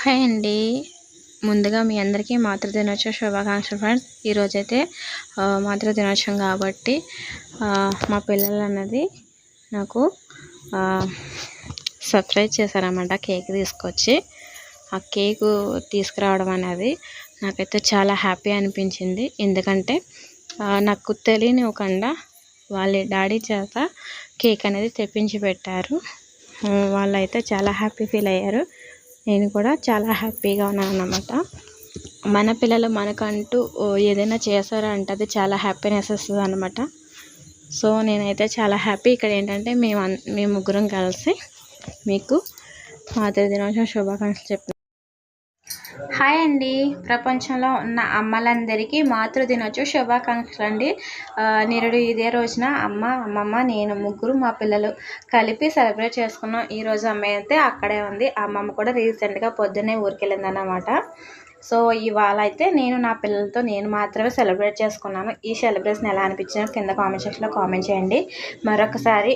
Hi అండి. ముందుగా మీ అందరికీ మాతృ దినోత్సవ శుభాకాంక్షలు ఫ్రెండ్స్. ఈరోజైతే మాతృ దినోత్సవం కాబట్టి మా పిల్లలు అన్నది నాకు సర్ప్రైజ్ చేశారన్నమాట కేక్ తీసుకొచ్చి. ఆ కేకు తీసుకురావడం అనేది నాకైతే చాలా హ్యాపీ అనిపించింది. ఎందుకంటే నాకు తెలియని తెలియనివ్వకుండా వాళ్ళ డాడీ చేత కేక్ అనేది తెప్పించి పెట్టారు. వాళ్ళైతే చాలా హ్యాపీ ఫీల్ అయ్యారు. నేను కూడా చాలా హ్యాపీగా ఉన్నాను అన్నమాట. మన పిల్లలు మనకంటూ ఏదైనా చేశారంటే అది చాలా హ్యాపీనెస్ వస్తుంది అనమాట సో నేనైతే చాలా హ్యాపీ ఇక్కడ ఏంటంటే మేము మేము ముగ్గురం కలిసి మీకు మాతృ దినోత్సవం శుభాకాంక్షలు చెప్పి హాయ్ అండి. ప్రపంచంలో ఉన్న అమ్మలందరికీ మాతృ దినోత్సవ శుభాకాంక్షలు అండి. నిరుడు ఇదే రోజున అమ్మ అమ్మమ్మ నేను ముగ్గురు మా పిల్లలు కలిపి సెలబ్రేట్ చేసుకున్నాం. ఈరోజు అమ్మాయి అయితే అక్కడే ఉంది. అమ్మమ్మ కూడా రీసెంట్గా పొద్దున్నే ఊరికెళ్ళిందన్నమాట. సో ఇవాళ అయితే నేను నా పిల్లలతో నేను మాత్రమే సెలబ్రేట్ చేసుకున్నాను. ఈ సెలబ్రేషన్ ఎలా అనిపించినా కింద కామెంట్ సెక్షన్లో కామెంట్ చేయండి. మరొకసారి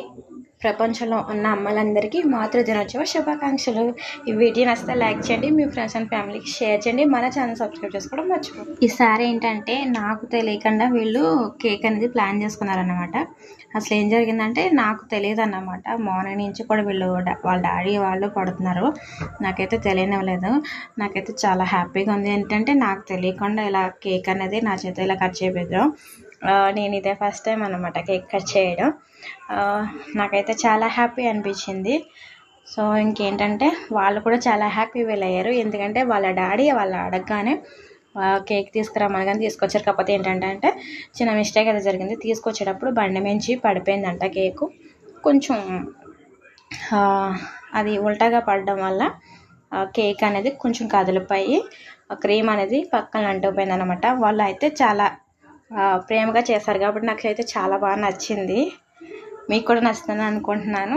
ప్రపంచంలో ఉన్న అమ్మలందరికీ మాతృ దినోత్సవ శుభాకాంక్షలు. ఈ వీడియో నచ్చితే లైక్ చేయండి మీ ఫ్రెండ్స్ అండ్ ఫ్యామిలీకి షేర్ చేయండి మన ఛానల్ సబ్స్క్రైబ్ చేసుకోవడం మర్చిపోండి ఈసారి ఏంటంటే నాకు తెలియకుండా వీళ్ళు కేక్ అనేది ప్లాన్ చేసుకున్నారన్నమాట. అసలు ఏం జరిగిందంటే నాకు తెలియదు అన్నమాట మార్నింగ్ నుంచి కూడా వీళ్ళు వాళ్ళ డాడీ వాళ్ళు పడుతున్నారు నాకైతే తెలియనివ్వలేదు. నాకైతే చాలా హ్యాపీగా ఉంది. ఏంటంటే నాకు తెలియకుండా ఇలా కేక్ అనేది నా చేత ఇలా కట్ చేపిద్దాం. నేను ఇదే ఫస్ట్ టైం అనమాట కేక్ కట్ చేయడం. నాకైతే చాలా హ్యాపీ అనిపించింది. సో ఇంకేంటంటే వాళ్ళు కూడా చాలా హ్యాపీ ఫీల్ అయ్యారు ఎందుకంటే వాళ్ళ డాడీ వాళ్ళు అడగగానే కేక్ తీసుకురామని కానీ తీసుకొచ్చారు. కాకపోతే ఏంటంటే అంటే చిన్న మిస్టేక్ అయితే జరిగింది. తీసుకొచ్చేటప్పుడు బండి మించి పడిపోయిందంట కేకు కొంచెం అది ఉల్టాగా పడడం వల్ల కేక్ అనేది కొంచెం కదిలిపోయి క్రీమ్ అనేది పక్కన అంటుకుపోయింది అనమాట వాళ్ళు అయితే చాలా ప్రేమగా చేశారు కాబట్టి నాకు అయితే చాలా బాగా నచ్చింది. మీకు కూడా నచ్చుతుందని అనుకుంటున్నాను.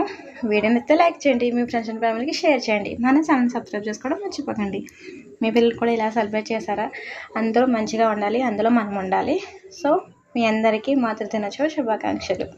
వీడియోని అయితే లైక్ చేయండి మీ ఫ్రెండ్స్ అండ్ ఫ్యామిలీకి షేర్ చేయండి. మన ఛానల్ సబ్స్క్రైబ్ చేసుకోవడం మర్చిపోకండి. మీ పిల్లలు కూడా ఇలా సెలబ్రేట్ చేశారా? అందరూ మంచిగా ఉండాలి అందులో మనం ఉండాలి. సో మీ అందరికీ మాతృ దినోత్సవ శుభాకాంక్షలు.